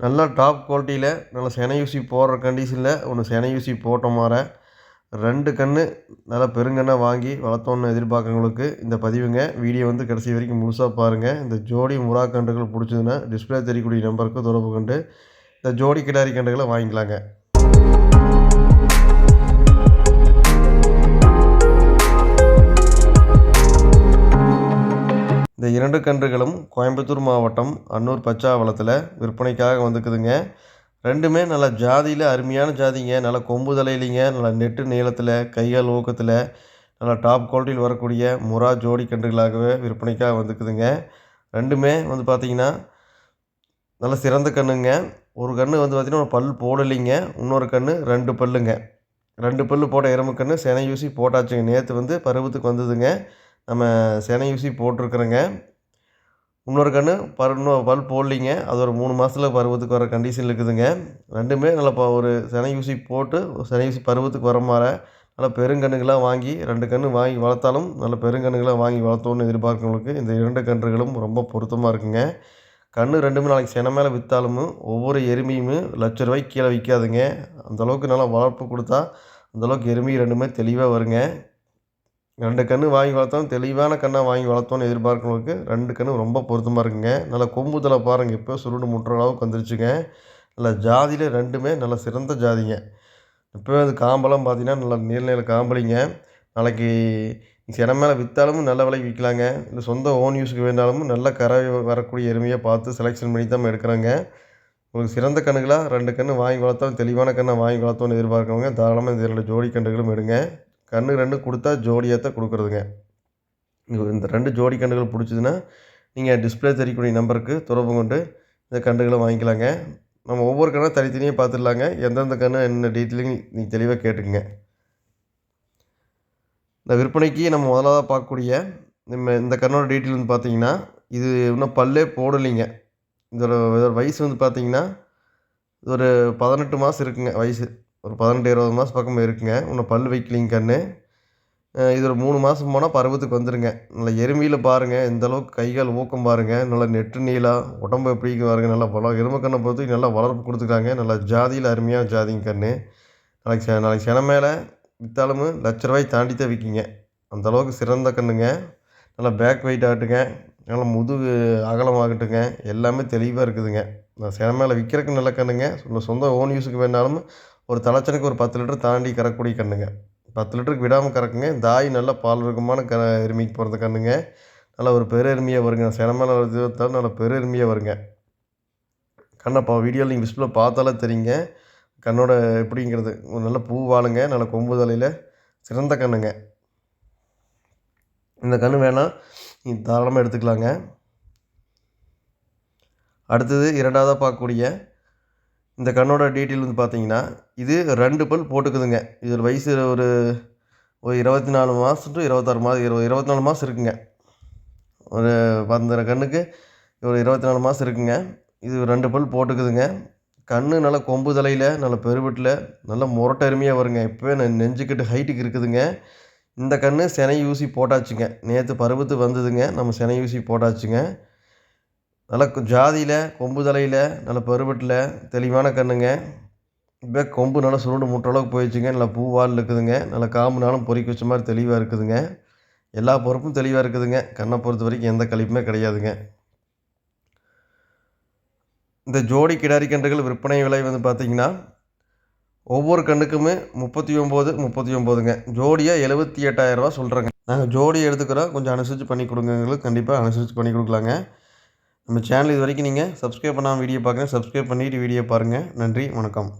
நல்லா டாப் குவாலிட்டியில் நல்லா செனை ஊசி போடுற கண்டிஷனில் ஒன்று செனை ஊசி போட்ட மாற ரெண்டு கன்று நல்லா பெருங்கன்னாக வாங்கி வளர்த்தோன்னு எதிர்பார்க்குறவங்களுக்கு இந்த பதிவுங்க. வீடியோ வந்து கடைசி வரைக்கும் முழுசாக பாருங்கள் இந்த ஜோடி முறா கன்றுகள் பிடிச்சதுன்னா டிஸ்பிளே தெரியக்கூடிய நம்பருக்கு தொடர்பு கொண்டு இந்த ஜோடி கிடாரி கன்றுகளை வாங்கிக்கலாங்க. இந்த இரண்டு கன்றுகளும் கோயம்புத்தூர் மாவட்டம் அன்னூர் பச்சாவளத்தில் விற்பனைக்காக வந்துக்குதுங்க ரெண்டுமே நல்லா ஜாதியில் அருமையான ஜாதிங்க. நல்ல கொம்பு தலையிலிங்க நல்லா நெட்டு நீளத்தில் கையால் ஊக்கத்தில் நல்லா டாப் குவாலிட்டியில் வரக்கூடிய முறா ஜோடி கன்றுகளாகவே விற்பனைக்காக வந்துக்குதுங்க ரெண்டுமே வந்து பார்த்திங்கன்னா நல்ல சிறந்த கன்றுங்க ஒரு கன்று வந்து பார்த்திங்கன்னா பல் போடலைங்க. இன்னொரு கன்று ரெண்டு பல்லுங்க. ரெண்டு பல் போட்ட எறும்பு கன்று செனை ஊசி போட்டாச்சுங்க. நேற்று வந்து பருவத்துக்கு வந்ததுங்க. நம்ம செனை ஊசி போட்டிருக்குறோங்க. இன்னொரு கன்று பரு இன்னும் பல் போடலிங்க. அது ஒரு மூணு மாதத்தில் பருவத்துக்கு வர கண்டிஷன் இருக்குதுங்க. ரெண்டுமே நல்லா இப்போ ஒரு செனை ஊசி போட்டு செனை ஊசி பருவத்துக்கு வர மாதிரி நல்லா பெருங்கன்றுகளாக வாங்கி ரெண்டு கன்று வாங்கி வளர்த்தாலும் நல்ல பெருங்கன்றுகளாக வாங்கி வளர்த்தோன்னு எதிர்பார்க்கவங்களுக்கு இந்த இரண்டு கன்றுகளும் ரொம்ப பொருத்தமாக இருக்குங்க. கன்று ரெண்டுமே நாளைக்கு சின மேலே விற்றாலும் ஒவ்வொரு எருமையுமே லட்ச ரூபாய்க்கு கீழே விற்காதுங்க. அந்தளவுக்கு நல்லா வளர்ப்பு கொடுத்தா அந்தளவுக்கு எருமை ரெண்டுமே தெளிவாக வருங்க. ரெண்டு கன்று வாங்கி வளர்த்தோம் தெளிவான கன்றாக வாங்கி வளர்த்தோன்னு எதிர்பார்க்குறவங்களுக்கு ரெண்டு கன்று ரொம்ப பொருத்தமாக இருக்குங்க. நல்லா கொம்புதலை பாருங்கள் இப்போ சுருண்டு முட்டுற அளவுக்கு வந்துருச்சுங்க. நல்லா ஜாதியில் ரெண்டுமே நல்ல சிறந்த ஜாதிங்க. இப்போ அது காம்பெல்லாம் பார்த்தீங்கன்னா நல்லா நீர்நிலை காம்பலிங்க காம்பளிங்க. நாளைக்கு சின மேலே விற்றாலும் நல்ல விலைக்கு விற்கலாங்க. இல்லை சொந்த ஓன் யூஸுக்கு வேணாலும் நல்ல கரை வரக்கூடிய எருமையாக பார்த்து செலெக்ஷன் பண்ணி தான் எடுக்கிறாங்க. உங்களுக்கு சிறந்த கன்றுகளாக ரெண்டு கன்று வாங்கி வளர்த்தோம் தெளிவான கண்ணை வாங்கி வளர்த்தோன்னு எதிர்பார்க்குறவங்க தாராளமாக இந்த ரெண்டு ஜோடி கன்றுகளும் எடுங்க. கன்று ரெண்டு கொடுத்தா ஜோடியாக தான் கொடுக்குறதுங்க இந்த ரெண்டு ஜோடி கன்றுகள் பிடிச்சதுன்னா நீங்கள் டிஸ்பிளே தெரியக்கூடிய நம்பருக்கு தொடர்பு கொண்டு இந்த கன்றுகளை வாங்கிக்கலாங்க. நம்ம ஒவ்வொரு கண்ணாக தனித்தனியாக பார்த்துடலாங்க. எந்தெந்த கன்று என்ன டீட்டெயிலிங் நீங்கள் தெளிவாக கேட்டுக்குங்க. இந்த விற்பனைக்கு நம்ம முதலாக பார்க்கக்கூடிய நம்ம இந்த கண்ணோட டீட்டெயில் வந்து பார்த்தீங்கன்னா இது இன்னும் பல்லே போடலைங்க. இதோட இதோட வயசு வந்து பார்த்தீங்கன்னா ஒரு பதினெட்டு மாதம் இருக்குங்க வயசு. ஒரு பதினெட்டு இருபது மாதம் பக்கம் இருக்குங்க. இன்னும் பல் வைக்கலிங்க கண்ணு. இது ஒரு மூணு மாதம் போனால் பருவத்துக்கு வந்துடுங்க நல்லா எருமையில் பாருங்கள் இந்த அளவுக்கு கைகால் ஊக்கம் பாருங்கள் நல்லா நெட்டு நீளாக உடம்பு எப்படி பாருங்கள் நல்லா வள எருமை கண்ணை பொறுத்து நல்லா வளர்ப்பு கொடுத்துருக்காங்க. நல்லா ஜாதியில் அருமையாக ஜாதிங்க கன்று நாளைக்கு நாளைக்கு சென மேலே விற்றாலும் லட்ச ரூபாய் தாண்டி தான் விற்கிங்க அந்தளவுக்கு சிறந்த கன்றுங்க நல்லா பேக் வெயிட் ஆகட்டுங்க. நல்லா முதுகு அகலமாகட்டுங்க எல்லாமே தெளிவாக இருக்குதுங்க. நான் சென மேலே விற்கிறதுக்கு நல்ல கண்ணுங்க. சொந்த ஓன் யூஸுக்கு வேணாலும் ஒரு தலைச்சனுக்கு ஒரு பத்து லிட்டர் தாண்டி கறக்கூடிய கண்ணுங்க. பத்து லிட்டருக்கு விடாமல் கறக்குங்க. தாய் நல்ல பால் இருக்குமான க எருமைக்கு பிறந்த கன்றுங்க நல்லா ஒரு பெரு எருமையாக வருங்க. செனமேல இருபத்தாறு நல்ல பெரு எருமையாக வருங்க கண்ணப்பா வீடியோவில் நீங்கள் டிஸ்பிளே பார்த்தாலே தெரியுங்க. கண்ணோட எப்படிங்கிறது. ஒரு நல்ல பூ வாழுங்க. நல்ல கொம்பு தலையில் சிறந்த கண்ணுங்க. இந்த கன்று வேணால் நீங்கள் தாராளமாக எடுத்துக்கலாங்க. அடுத்தது இரண்டாவதாக பார்க்கக்கூடிய இந்த கண்ணோட டீட்டெயில் வந்து பார்த்தீங்கன்னா இது ரெண்டு பல் போட்டுக்குதுங்க. இதில் வயசு ஒரு ஒரு இருபத்தி நாலு மாதம் டு இருபத்தாறு மாதம் இரு இருபத்தி நாலு மாதம் இருக்குங்க. ஒரு பந்தர கண்ணுக்கு ஒரு இருபத்தி நாலு மாதம் இருக்குங்க. இது ரெண்டு பல் போட்டுக்குதுங்க. கண் நல்லா கொம்பு தலையில் நல்லா பெருவெட்டில் நல்ல முரட்டருமையாக வருங்க. இப்போவே நெஞ்சுக்கிட்டு ஹைட்டுக்கு இருக்குதுங்க. இந்த கண் செனை ஊசி போட்டாச்சுங்க. நேற்று பருவத்து வந்ததுங்க. நம்ம செனை ஊசி போட்டாச்சுங்க. நல்லா ஜாதியில் கொம்பு தலையில் நல்ல பருவட்டில் தெளிவான கண்ணுங்க. இப்போ கொம்பு நல்லா சுருண்டு முற்றளவுக்கு அளவுக்கு போயிடுச்சுங்க. நல்லா பூவால் இருக்குதுங்க. நல்லா காம்புனாலும் பொறிக்க வச்ச மாதிரி தெளிவாக இருக்குதுங்க. எல்லா பொறுப்பும் தெளிவாக இருக்குதுங்க. கண்ணை பொறுத்த வரைக்கும் எந்த கழிப்புமே கிடையாதுங்க. இந்த ஜோடி கிடாரி கன்றுகள் விற்பனை விலை வந்து பார்த்திங்கன்னா ஒவ்வொரு கண்ணுக்குமே முப்பத்தி ஒம்பது முப்பத்தி ஒம்போதுங்க. ஜோடியாக எழுபத்தி எட்டாயிரரூவா சொல்கிறேங்க நாங்கள் ஜோடி எடுத்துக்கிறோம். கொஞ்சம் அனுசரித்து பண்ணி கொடுங்கங்களுக்கு கண்டிப்பாக அனுசரித்து பண்ணி கொடுக்கலாங்க. நம்ம சேனல் இது வரைக்கும் நீங்கள் சப்ஸ்கிரைப் பண்ணாமல் வீடியோ பார்க்குறேன் சப்ஸ்கிரைப் பண்ணிவிட்டு வீடியோ பாருங்கள் நன்றி வணக்கம்.